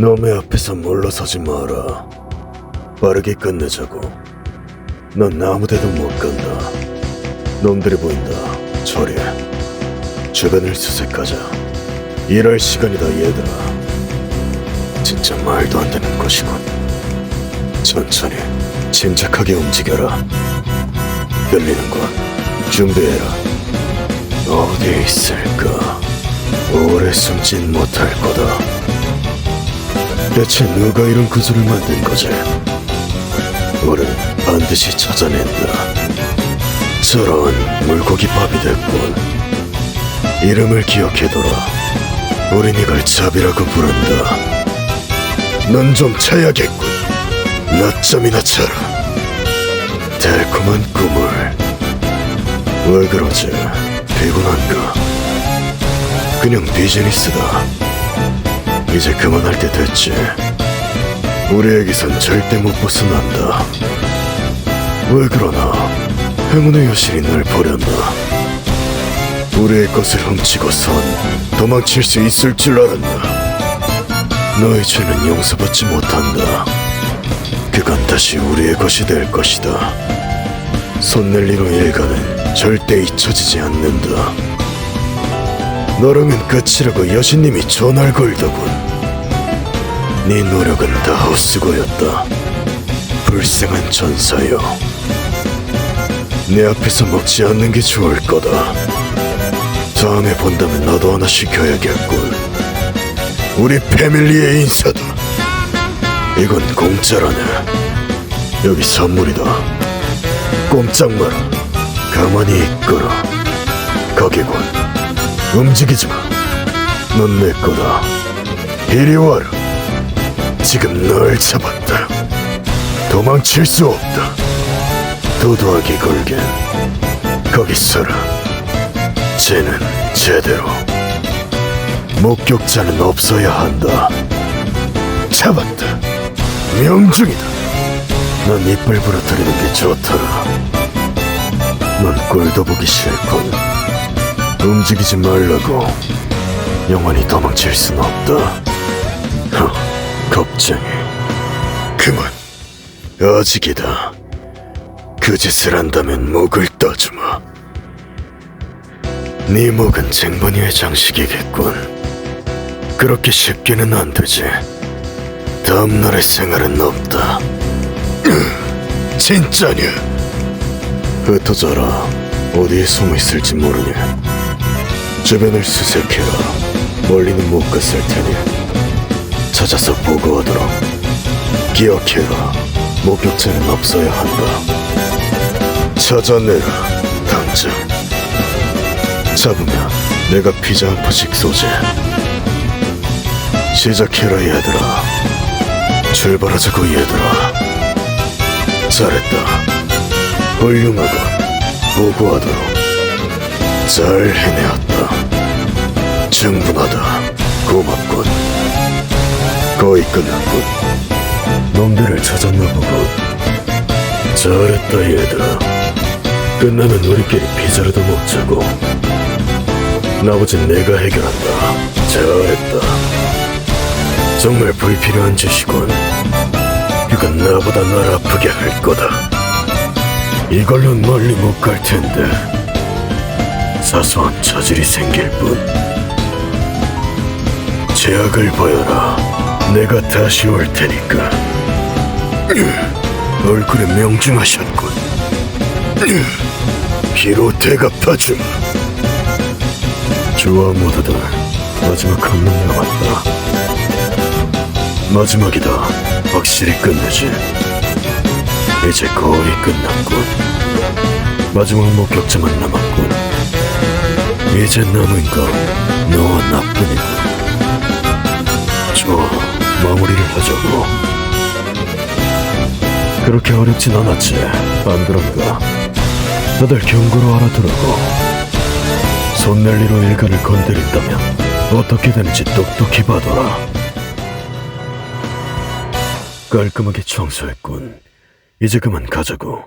놈의 앞에서 물러서지 마라. 빠르게 끝내자고. 넌 아무 데도 못 간다. 놈들이 보인다. 처리해. 주변을 수색하자. 일할 시간이다, 얘들아. 진짜 말도 안 되는 것이군. 천천히, 침착하게 움직여라. 들리는군. 준비해라. 어디에 있을까? 오래 숨진 못할 거다. 대체 누가 이런 구슬을 만든 거지? 우린 반드시 찾아낸다. 저런 물고기 밥이 됐군. 이름을 기억해둬라. 우린 이걸 잡이라고 부른다. 넌 좀 차야겠군. 낮잠이나 자라. 달콤한 꿈을. 왜 그러지? 피곤한가? 그냥 비즈니스다. 이제 그만할 때 됐지. 우리에게선 절대 못 벗어난다. 왜 그러나? 행운의 여신이 널 버렸나? 우리의 것을 훔치고선 도망칠 수 있을 줄 알았나? 너의 죄는 용서받지 못한다. 그건 다시 우리의 것이 될 것이다. 손넬리로 일가는 절대 잊혀지지 않는다. 너라면 끝이라고 여신님이 전화를 걸더군. 네 노력은 다 헛수고였다. 불쌍한 전사여. 내 앞에서 먹지 않는 게 좋을 거다. 다음에 본다면 나도 하나 시켜야겠군. 우리 패밀리의 인사다. 이건 공짜라네. 여기 선물이다. 꼼짝 마라. 가만히 있거라. 거기군. 움직이지 마. 넌 내 거다. 이리 와라. 지금 널 잡았다. 도망칠 수 없다. 도도하게 걸겐 거기 서라. 쟤는 제대로. 목격자는 없어야 한다. 잡았다. 명중이다. 넌 이빨 부러뜨리는 게 좋더라. 넌 꼴도 보기 싫군. 움직이지 말라고. 영원히 도망칠 순 없다. 허, 겁쟁이. 그만. 아직이다. 그 짓을 한다면 목을 떠주마. 네 목은 쟁반이의 장식이겠군. 그렇게 쉽게는 안 되지. 다음 날의 생활은 없다. 진짜냐? 흩어져라. 어디에 숨어 있을지 모르니. 주변을 수색해라. 멀리는 못 갔을 테니. 찾아서 보고하도록. 기억해라. 목격자는 없어야 한다. 찾아내라. 당장. 잡으면 내가 피자 한 포씩 쏘지. 시작해라 얘들아. 출발하자고 얘들아. 잘했다. 훌륭하고 보고하도록. 잘 해내었다. 충분하다. 고맙군. 거의 끝났군. 놈들을 찾았나 보군. 잘했다 얘들아. 끝나면 우리끼리 피자라도 먹자고. 나머진 내가 해결한다. 잘했다. 정말 불필요한 짓이군. 그건 나보다 날 아프게 할 거다. 이걸로 멀리 못 갈 텐데. 사소한 차질이 생길 뿐. 제약을 보여라. 내가 다시 올 테니까. 얼굴에 명중하셨군. 피로 대갚아주마. 좋아 모두들 마지막 한 명 남았다. 마지막이다. 확실히 끝내지. 이제 거의 끝났군. 마지막 목격자만 남았군. 이제 남은 건 너와 나뿐이 군. 좋아, 마무리를 하자고. 그렇게 어렵진 않았지. 안 그런가? 다들 경고로 알아두라고. 손넬리로 일가를 건드린다면 어떻게 되는지 똑똑히 봐둬라. 깔끔하게 청소했군. 이제 그만 가자고.